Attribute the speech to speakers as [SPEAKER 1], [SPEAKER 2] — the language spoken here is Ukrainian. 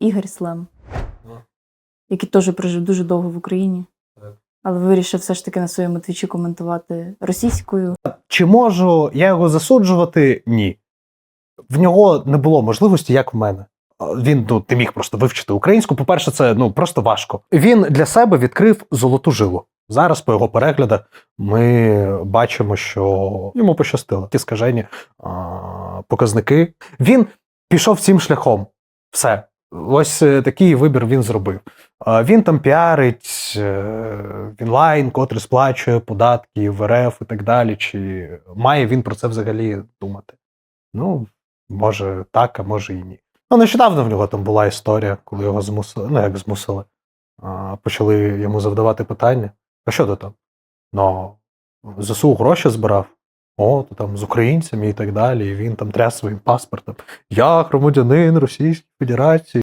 [SPEAKER 1] Ігор Слем,
[SPEAKER 2] Ну.
[SPEAKER 1] який теж прожив дуже довго в Україні,
[SPEAKER 2] Так.
[SPEAKER 1] але вирішив все ж таки на своєму твічі коментувати російською.
[SPEAKER 2] Чи можу я його засуджувати? Ні. В нього не було можливості, як в мене. Він ну, не міг просто вивчити українську. По-перше, це ну просто важко. Він для себе відкрив золоту жилу. Зараз, по його переглядах, ми бачимо, що йому пощастило. Ті скажені а, показники. Він пішов цим шляхом. Все. Ось е, такий вибір він зробив. Він там піарить е, інлайн, котрий сплачує податки в РФ і так далі. Чи має він про це взагалі думати? Ну, може так, а може і ні. Ну, нещодавно в нього там була історія, коли його змусили, ну як змусили, почали йому завдавати питання: а що ти там? Ну, ЗСУ гроші збирав. О, там з українцями і так далі. І він там тряс своїм паспортом. Я громадянин Російської Федерації.